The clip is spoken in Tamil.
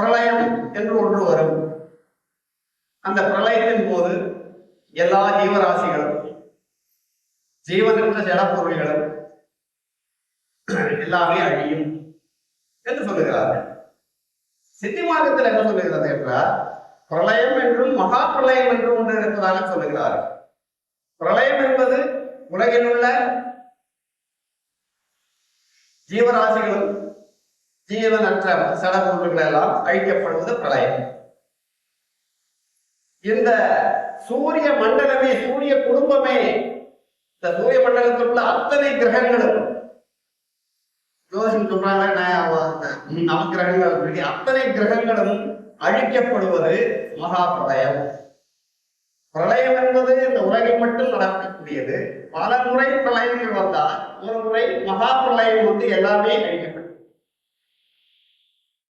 பிரளயம் என்று ஒன்று வரும். அந்த பிரளயத்தின் போது எல்லா ஜீவராசிகளும் ஜீவனற்ற ஜடப்பொருள்களும் எல்லாமே அழியும் என்று சொல்லுகிறார்கள். சித்தி மார்க்கத்தில் என்ன சொல்லுகிறது என்றால் பிரளயம் என்றும் மகா பிரளயம் என்றும் ஒன்று இருப்பதாக சொல்லுகிறார்கள். பிரளயம் என்பது உலகில் உள்ள ஜீவராசிகளும் ஜீவனற்ற சடப்பொருள்கள் எல்லாம் அழிக்கப்படுவது பிரளயம். இந்த சூரிய மண்டலமே சூரிய குடும்பமே இந்த சூரிய மண்டலத்தில் உள்ள அத்தனை கிரகங்களும். ஜோசியம் சொல்றாங்க ந- அத்தனை கிரகங்களும் அழிக்கப்படுவது மகா பிரளயம். பிரளயம் என்பது இந்த உலகில் மட்டும் நடக்கக்கூடியது. பல முறை பிரளயங்கள் வந்தால் ஒரு முறை மகா பிரளயம் வந்து எல்லாமே அழிக்கப்பட்டது